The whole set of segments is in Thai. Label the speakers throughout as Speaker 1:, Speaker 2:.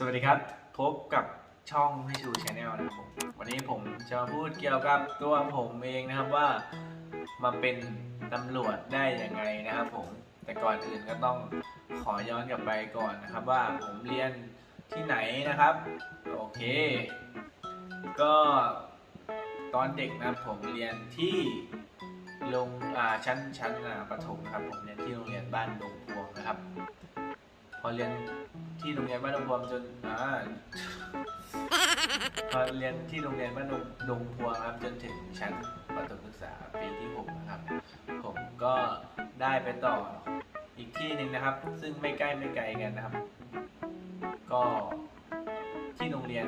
Speaker 1: สวัสดีครับ พบกับช่องให้ชูชาแนลนะครับผมวันนี้ผมจะมาพูดเกี่ยวกับตัวผมเองนะครับว่ามาเป็นตำรวจได้ยังไงนะครับผมแต่ก่อนอื่นก็ต้องขอย้อนกลับไปก่อนนะครับ ว่าผมเรียนที่ไหนนะครับ โอเค ก็ตอนเด็กนะผมเรียนที่โรงอาชั้นชั้นประถมนะครับผมเรียนที่โรงเรียนบ้านดงพวงนะครับ พอเรียนที่โรงเรียนบ้านดงพวงจนอ่าพอเรียนที่โรงเรียนบ้านดงดงพวงครับจนถึงชั้นประถมศึกษาปีที่6นะครับ ผมก็ได้ไปต่ออีกที่หนึ่งนะครับ ซึ่งไม่ใกล้ไม่ไกลกันนะครับ ก็ที่โรงเรียน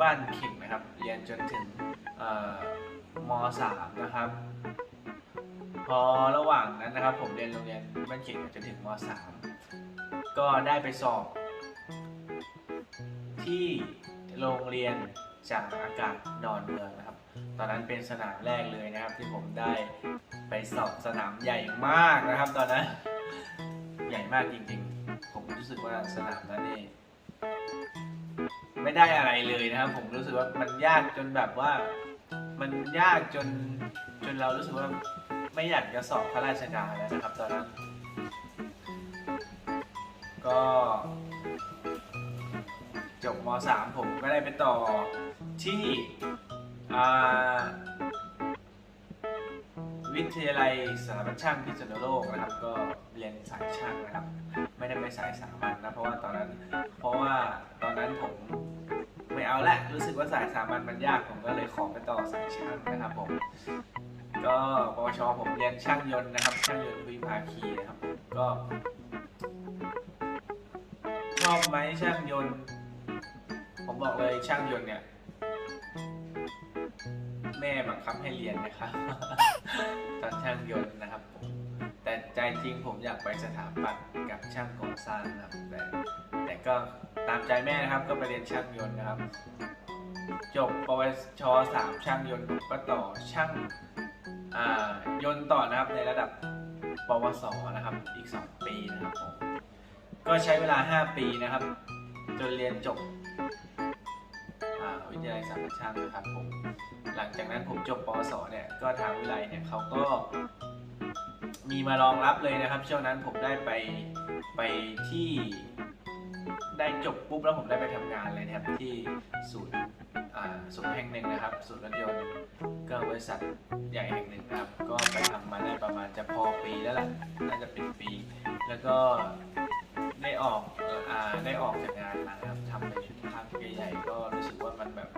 Speaker 1: บ้านขิงนะครับ เรียนจนถึงม .3 นะครับ พอระหว่างนั้นนะครับ ผมเรียนโรงเรียนบ้านขิงจนถึงม .3 ก็ได้ไปสอบ ที่โรงเรียนจากอากาศดอนเมืองนะครับ ตอนนั้นเป็นสนามแรกเลยนะครับ ที่ผมได้ไปสอบสนามใหญ่มากนะครับ ตอนนั้นใหญ่มากจริงๆ ผมรู้สึกว่าสนามนั้นนี่ไม่ได้อะไรเลยนะครับ ผมรู้สึกว่ามันยากจนแบบว่า มันยากจนจนเรารู้สึกว่าไม่อยากจะสอบข้าราชการแล้วนะครับ ตอนนั้น ก็ จบม .3 ผมก็ได้ไปต่อที่วิทยาลัยสถาบันช่างพิษณุโลกนะครับ ก็เรียนสายช่างนะครับ ไม่ได้ไปสายสามัญนะเพราะว่าตอนนั้น เพราะว่าตอนนั้นผมไม่เอาละรู้สึกว่าสายสามัญมันยากผมก็เลยขอไปต่อสายช่างนะครับผมก็ปวชผมเรียนช่างยนต์นะครับ ช่างยนต์วิภาคีนะครับ ก็ อบไหมช่างยนต์ ผมบอกเลยช่างยนต์เนี่ย แม่บังคับให้เรียนนะครับตอนช่างยนต์นะครับผมแต่ใจจริงผมอยากไปสถาปัตย์กับช่างก่อสร้างนะครับแต่แต่ก็ตามใจแม่นะครับก็ไปเรียนช่างยนต์นะครับ จบปวชสามช่างยนต์ผมก็ต่อช่างอ่ายนต์ต่อนะครับในระดับปวสนะครับอีก 2 ปีนะครับผม ก็ใช้เวลา 5 ปีนะครับ จนเรียนจบวิทยาลัยสามัญช่างนะครับผมหลังจากนั้นผมจบปสเนี่ยก็ทางวิทยาลัยเนี่ยเขาก็มีมารองรับเลยนะครับ ช่วงนั้นผมได้ไปไปที่ได้จบปุ๊บแล้วผมได้ไปทำงานเลยนะครับที่ศูนย์ศูนย์แห่งหนึ่งนะครับศูนย์รถยนต์ก็บริษัทใหญ่แห่งหนึ่งครับ ก็ไปทำมาได้ประมาณจะพอปีแล้วล่ะน่าจะเป็นปี แล้วก็ ได้ออกเอ่ออ่าได้ออกจากงานมานะครับทำในชุดพักใหญ่ๆก็รู้สึกว่ามันแบบ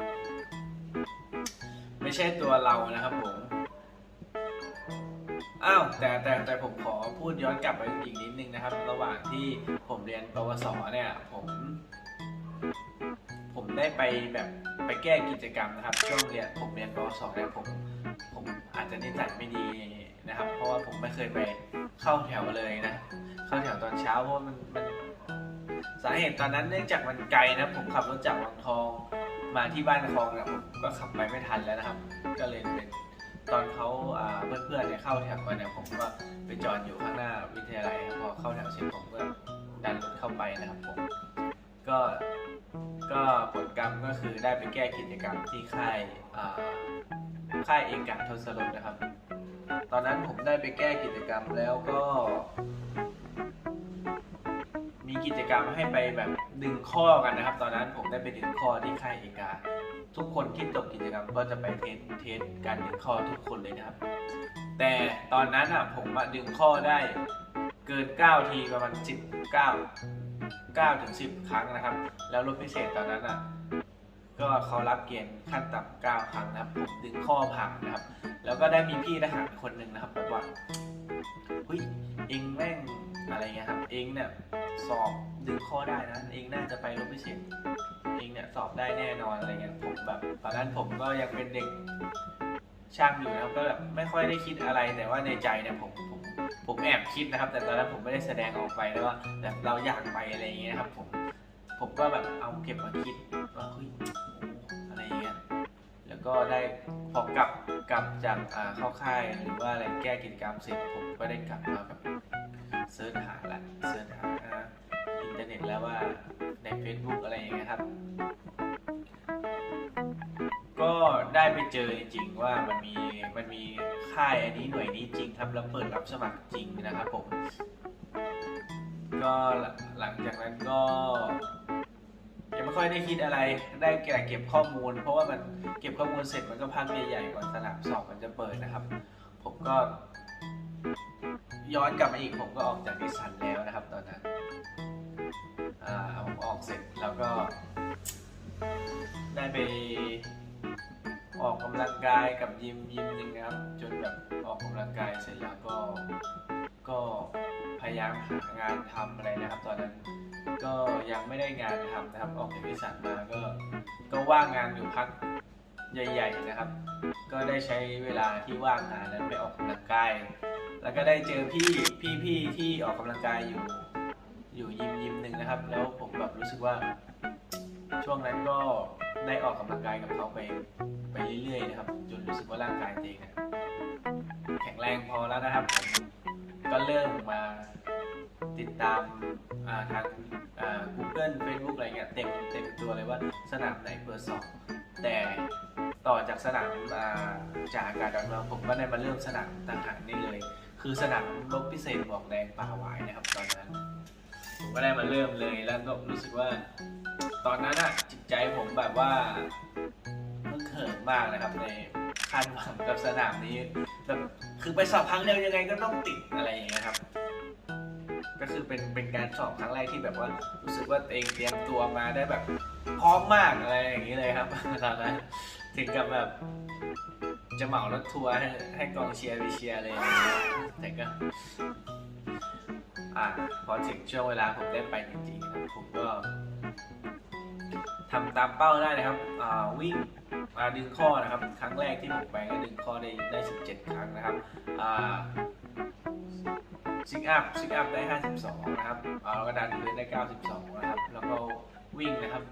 Speaker 1: ไม่ใช่ตัวเรานะครับผมอ้าวแต่แต่แต่ผมขอพูดย้อนกลับไปอีกนิดนึงนะครับ ระหว่างที่ผมเรียนปวสเนี่ยผม ผมได้ไปแบบไปแก้กิจกรรมนะครับช่วงเรียนผมเรียนปวสเนี่ยผมผมอาจจะนิสัยไม่ดีนะครับ เพราะว่าผมไม่เคยไปเข้าแถวเลยนะ เข้าแถวตอนเช้าเพราะมันมัน สาเหตุตอนนั้นเนื่องจากมันไกลนะผมขับรถจากวังทองมาที่บ้านคลองเนี่ยผมก็ขับไปไม่ทันแล้วนะครับ ก็เลยเป็นตอนเขาเพื่อนๆเนี่ยเข้าแถวกันเนี่ยผมก็ไปจอดอยู่ข้างหน้าวิทยาลัยพอเข้าแถวเสร็จผมก็ดันรถเข้าไปนะครับผมก็ก็ผลกรรมก็คือได้ไปแก้กิจกรรมที่ค่ายค่ายเอกการทศรสนะครับ ตอนนั้นผมได้ไปแก้กิจกรรมแล้วก็ กิจกรรมให้ไปแบบดึงข้อกันนะครับ ตอนนั้นผมได้ไปดึงข้อที่ค่ายเอกาทุกคนที่จบกิจกรรมก็จะไปเทสเทสการดึงข้อทุกคนเลยนะครับ แต่ตอนนั้นอะผมอะดึงข้อได้เกิน 9 ทีประมาณ 19 9ถึง10 ครั้งนะครับ แล้วรถพิเศษตอนนั้นอะก็เขารับเกณฑ์ขั้นต่ำ9ครั้งนะครับผมดึงข้อผ่านนะครับ แล้วก็ได้มีพี่ทหารคนหนึ่งนะครับแบบว่าเฮ้ยเองแม่ง อะไรเงี้ยครับ เองเนี่ยสอบดึงข้อได้นะ เองน่าจะไปรถพิเศษเองเนี่ยสอบได้แน่นอนอะไรเงี้ยผมแบบตอนนั้นผมก็ยังเป็นเด็กช่างอยู่นะครับก็แบบไม่ค่อยได้คิดอะไรแต่ว่าในใจเนี่ยผมผมผมแอบคิดนะครับ แต่ตอนนั้นผมไม่ได้แสดงออกไปนะว่าแบบเราอยากไปอะไรเงี้ยครับผมผมก็แบบเอาเก็บมาคิดว่าเฮ้ยอะไรเงี้ยแล้วก็ได้พอกลับกลับจากเข้าค่ายหรือว่าอะไรแก้กิจกรรมเสร็จผมก็ได้กลับมาแบบ เสิร์ชหาละเสิร์ชหาอินเทอร์เน็ตแล้วว่าใน Facebook อะไรอย่างเงี้ยครับ ก็ได้ไปเจอจริงๆว่ามันมีมันมีค่ายอันนี้หน่วยนี้จริงครับแล้วเปิดรับสมัครจริงนะครับผม ก็หลังจากนั้นก็ยังไม่ค่อยได้คิดอะไร ได้แก่เก็บข้อมูล เพราะว่ามันเก็บข้อมูลเสร็จมันก็พักใหญ่ๆก่อนสนามสอบมันจะเปิดนะครับ ผมก็ ย้อนกลับมาอีกผมก็ออกจากดิสันแล้วนะครับ ตอนนั้นอ่าผมออกเสร็จแล้วก็ ได้ไปออกกำลังกายกับยิมยิมหนึ่งนะครับ จนแบบออกกำลังกายเสร็จแล้วก็ก็พยายามหางานทำอะไรนะครับ ตอนนั้นก็ยังไม่ได้งานทำนะครับออกจากดิสันมาก็ก็ว่างงานอยู่พักใหญ่ ๆนะครับ ก็ได้ใช้เวลาที่ว่างงานนั้นไปออกกำลังกาย แล้วก็ได้เจอพี่พี่พี่ที่ออกกำลังกายอยู่อยู่ยิมยิมหนึ่งนะครับ แล้วผมแบบรู้สึกว่า ช่วงนั้นก็ได้ออกกำลังกายกับเขาไปไปเรื่อยๆนะครับ จนรู้สึกว่าร่างกายตัวเองเนี่ยแข็งแรงพอแล้วนะครับผมก็เริ่มมาติดตามาทาง Google Facebook อะไรเงี้ยเต็มเต็มตัวเลยว่าสนามไหนเปิดสอบแต่ต่อจากสนามาจากอากาศดอนเมืองผมก็ได้มาเริ่มสนามทหารนี่เลย คือสนามรบพิเศษหมวกแดงป่าหวายนะครับตอนนั้นผมก็ได้มาเริ่มเลยแล้วก็รู้สึกว่า ตอนนั้นอะจิตใจผมแบบว่าเพิ่งเขินมากนะครับในคาดหวังกับสนามนี้แบบคือไปสอบครั้งเดียวยังไงก็ต้องติดอะไรอย่างเงี้ยครับ ก็คือเป็นเป็นการสอบครั้งแรกที่แบบว่ารู้สึกว่าตัวเองเตรียมตัวมาได้แบบพร้อมมากอะไรอย่างนี้เลยครับตอนนั้นถึงกับแบบ จะเหมารถทัวร์ให้ให้กองเชียร์ไปเชียร์เลยแต่ก็ อ่าพอถึงช่วงเวลาผมได้ไปจริงๆครับผมก็ทำตามเป้าได้นะครับวิ่งมาดึงข้อนะครับ ครั้งแรกที่ผมไปก็ดึงข้อได้ได้ 17 ครั้งนะครับซิงอัพซิงอัพได้ 52 นะครับอ่าแล้วก็ดันพื้นได้ 92 นะครับ แล้วก็วิ่งนะครับ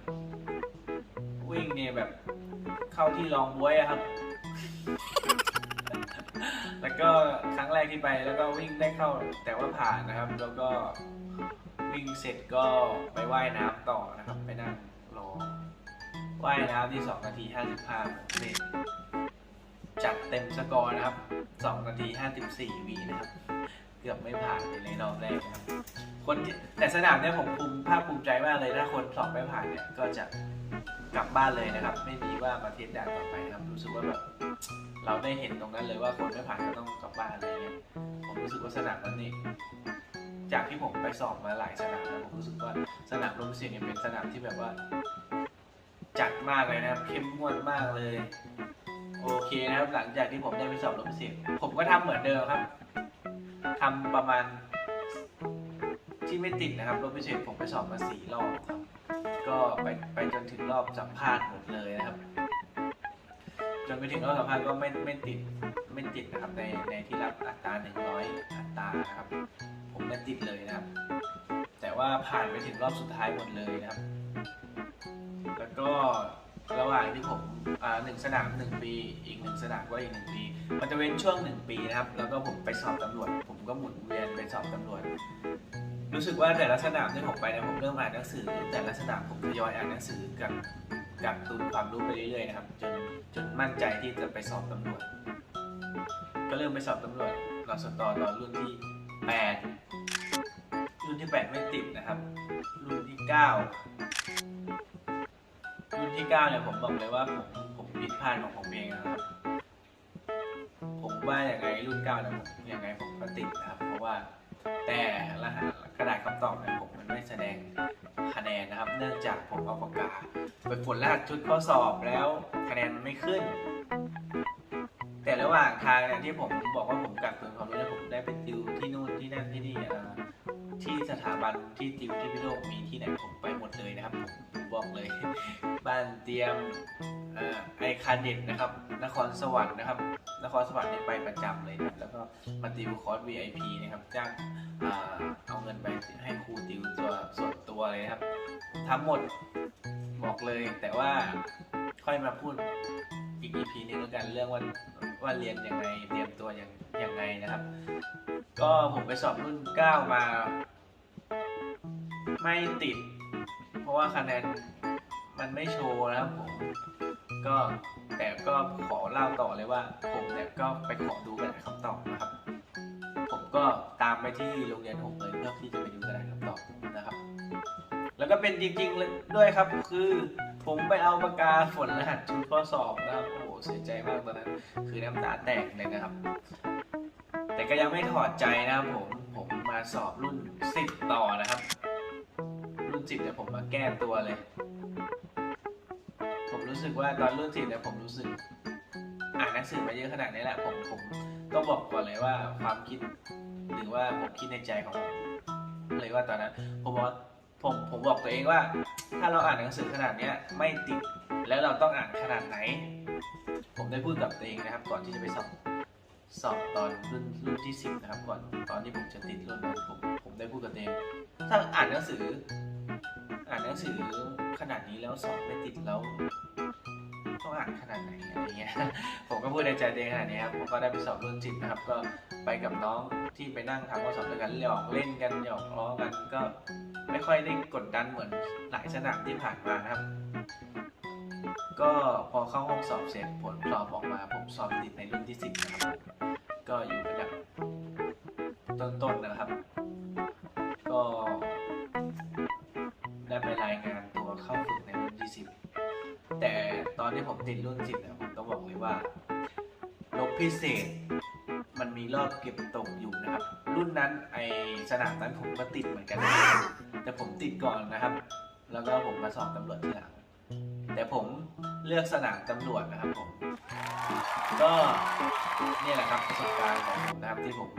Speaker 1: วิ่งเนี่ยแบบเข้าที่รองบ้วยอะครับ แล้วก็ครั้งแรกที่ไปแล้วก็วิ่งได้เข้าแต่ว่าผ่านนะครับ แล้วก็วิ่งเสร็จก็ไปว่ายน้ำต่อนะครับ ไปนั่งรอว่ายน้ำที่ 2 นาที 55ผมเสร็จจัดเต็มสกอร์นะครับ 2 นาที 54วีนะครับ เกือบไม่ผ่านเลยในรอบแรกครับคนที่แต่สนามเนี่ยผมภูมิภาคภูมิใจมากเลยถ้าคนสอบไม่ผ่านเนี่ยก็จะกลับบ้านเลยนะครับ ไม่มีว่ามาเทสด่านต่อไปนะครับ รู้สึกว่าแบบเราได้เห็นตรงนั้นเลยว่าคนไม่ผ่านก็ต้องกลับบ้านอะไรเงี้ยผมรู้สึกว่าสนามนั้นนี่จากที่ผมไปสอบมาหลายสนามแล้วผมรู้สึกว่าสนามลมเสียงเนี่ยเป็นสนามที่แบบว่า จัดมากเลยนะครับเข้มงวดมากเลย โอเคนะครับหลังจากที่ผมได้ไปสอบลมเสียง ผมก็ทำเหมือนเดิมครับ ทำประมาณที่ไม่ติดนะครับรถพิเศษผมไปสอบมาสี่รอบครับ ก็ไปไปจนถึงรอบสัมภาษณ์หมดเลยนะครับ จนไปถึงรอบสัมภาษณ์ก็ไม่ไม่ติดไม่ติดนะครับในในที่รับอัตรา100อัตรานะครับ ผมไม่ติดเลยนะครับ แต่ว่าผ่านไปถึงรอบสุดท้ายหมดเลยนะครับ แล้วก็ระหว่างที่ผม หนึ่งสนามหนึ่งปี อีกหนึ่งสนามก็อีกหนึ่งปี มันจะเว้นช่วงหนึ่งปีนะครับ แล้วก็ผมไปสอบตำรวจ ผมก็หมุนเวียนไปสอบตำรวจ รู้สึกว่าแต่ละสนามที่ผมไปนี่ยผมเริ่มอ่านหนังสือ แต่ละสนามผมทยอยอ่านหนังสือกับกับตุนความรู้ไปเรื่อยๆนะครับจนจนมั่นใจที่จะไปสอบตำรวจ ก็เริ่มไปสอบตำรวจรอสตอตอรุ่นที่ 8 รุ่นที่ 8 ไม่ติดนะครับ รุ่นที่ 9 รุ่นที่ 9 เนี่ยผมบอกเลยว่าผม ผิดพลาดของผมเองนะครับ ผมว่าอย่างไงรุ่น9เนี่ยผมยังไงผมก็ติดนะครับ เพราะว่าแต่รหัสกระดาษคำตอบเนี่ยผมมันไม่แสดงคะแนนนะครับ เนื่องจากผมเอาปากกาไปฝนรหัสชุดข้อสอบแล้วคะแนนมันไม่ขึ้น แต่ระหว่างทางเนี่ยที่ผมบอกว่าผมกักตุนความรู้เนี่ยผมได้ไปติวที่นู่นที่นั่นที่นี่ที่สถาบันที่ติวที่พิโลกมีที่ไหนผมไปหมดเลยนะครับผมบอกเลย บ้านเตรียมอไอคาเด็ดนะครับ นครสวรรค์นะครับ นครสวรรค์เนี่ยไปประจำเลยนะแล้วก็มาติวคอร์ส VIP นะครับ จ้างเอาเงินไปให้ครูติวตัวส่วนตัวเลยนะครับทั้งหมดบอกเลยแต่ว่าค่อยมาพูดอีก EP นึงแล้วกันเรื่องว่าว่าเรียนยังไงเตรียมตัวยังยังไงนะครับ ก็ผมไปสอบรุ่น 9 มา ไม่ติดผราะว่าคะแนน มันไม่โชว์นะครับผมก็แต่ก็ขอเล่าต่อเลยว่า ผมเนี่ยก็ไปขอดูกระดาษคำตอบนะครับ ผมก็ตามไปที่โรงเรียนผมเลยเพื่อที่จะไปดูกระดาษคำตอบนะครับ แล้วก็เป็นจริงๆเลยด้วยครับคือผมไปเอาปากกาฝนรหัสชุดข้อสอบนะครับโอ้โหเสียใจมากตอนนั้นคือน้ำตาแตกเลยนะครับ แต่ก็ยังไม่ถอดใจนะครับผมผมมาสอบรุ่น 10 ต่อนะครับ รุ่น 10เนี่ยผมมาแก้ตัวเลย รู้สึกว่าตอนรุ่น10เนี่ยผมรู้สึก อ่านหนังสือมาเยอะขนาดนี้แหละผมผมต้องบอกก่อนเลยว่าความคิด หรือว่าผมคิดในใจของผมเลยว่าตอนนั้น ผมบอกว่าผมผมบอกตัวเองว่า ถ้าเราอ่านหนังสือขนาดเนี้ยไม่ติดแล้วเราต้องอ่านขนาดไหน ผมได้พูดกับตัวเองนะครับ ก่อนที่จะไปสอบสอบตอนรุ่นรุ่นที่สิบนะครับก่อนตอนที่ผมจะติดรุ่นนั้นผมผมได้พูดกับตัวเองถ้าอ่านหนังสือ อ่านหนังสือขนาดนี้แล้วสอบไม่ติดแล้ว ต้องอ่านขนาดไหนอะไรเงี้ยผมก็พูดในใจเองขนาดนี้ครับผมก็ได้ไปสอบรุ่นจิตนะครับ ก็ไปกับน้องที่ไปนั่งทำข้อสอบด้วยกันหยอกเล่นกันหยอกล้อกันก็ไม่ค่อยได้กดดันเหมือนหลายสนามที่ผ่านมาครับ ก็พอเข้าห้องสอบเสร็จผลสอบออกมาผมสอบติดในรุ่นที่สิบนะครับก็อยู่ระดับต้นๆนะครับ ก็ ตอนที่ผมติดรุ่นสิบเนี่ยผมต้องบอกเลยว่าลบพิเศษ มันมีรอบเก็บตกอยู่นะครับ รุ่นนั้นไอสนามนั้นผมก็ติดเหมือนกันนะครับแต่ผมติดก่อนนะครับ แล้วก็ผมมาสอบตำรวจทีหลังแต่ผมเลือกสนามตำรวจนะครับผมก็นี่แหละครับประสบการณ์ของผมนะครับที่ผม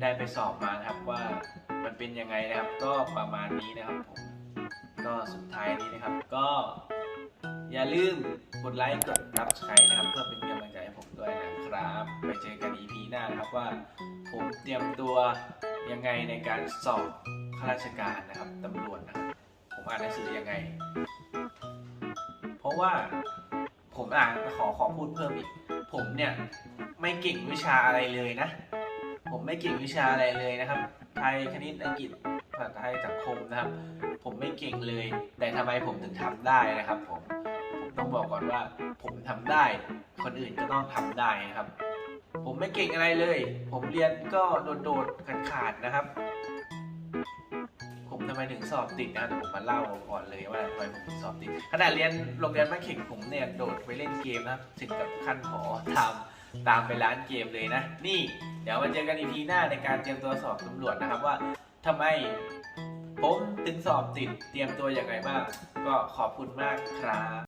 Speaker 1: ได้ไปสอบมานะครับว่ามันเป็นยังไงนะครับ ก็ประมาณนี้นะครับผมก็สุดท้ายนี้นะครับ ก็ อย่าลืมกดไลค์กดรับใช้นะครับ เพื่อเป็นกำลังใจให้ผมด้วยนะครับ ไปเจอกัน EP หน้านะครับว่า ผมเตรียมตัวยังไงในการสอบข้าราชการนะครับตำรวจนะครับผมอ่านหนังสือยังไง เพราะว่าผมอ่านขอขอพูดเพิ่มอีก ผมเนี่ยไม่เก่งวิชาอะไรเลยนะ ผมไม่เก่งวิชาอะไรเลยนะครับ ไทยคณิตอังกฤษภาษาไทยสังคมนะครับ ผมไม่เก่งเลย แต่ทำไมผมถึงทำได้นะครับผมผม ต้องบอกก่อนว่า ผมทำได้ คนอื่นก็ต้องทำได้นะครับ ผมไม่เก่งอะไรเลย ผมเรียนก็โดดๆขาดๆนะครับ ผมทำไมถึงสอบติดนะผมมาเล่าก่อนเลยว่าทำไมผมถึงสอบติดขณะเรียนโรงเรียนบ้านเข่งผมเนี่ยโดดไปเล่นเกมนะถึงกับขั้นขอตามตามไปร้านเกมเลยนะ นี่ เดี๋ยวมาเจอกันอีพีหน้าในการเตรียมตัวสอบตำรวจนะครับว่าทำไมผมถึงสอบติดเตรียมตัวอย่างไรบ้างก็ขอบคุณมากครับ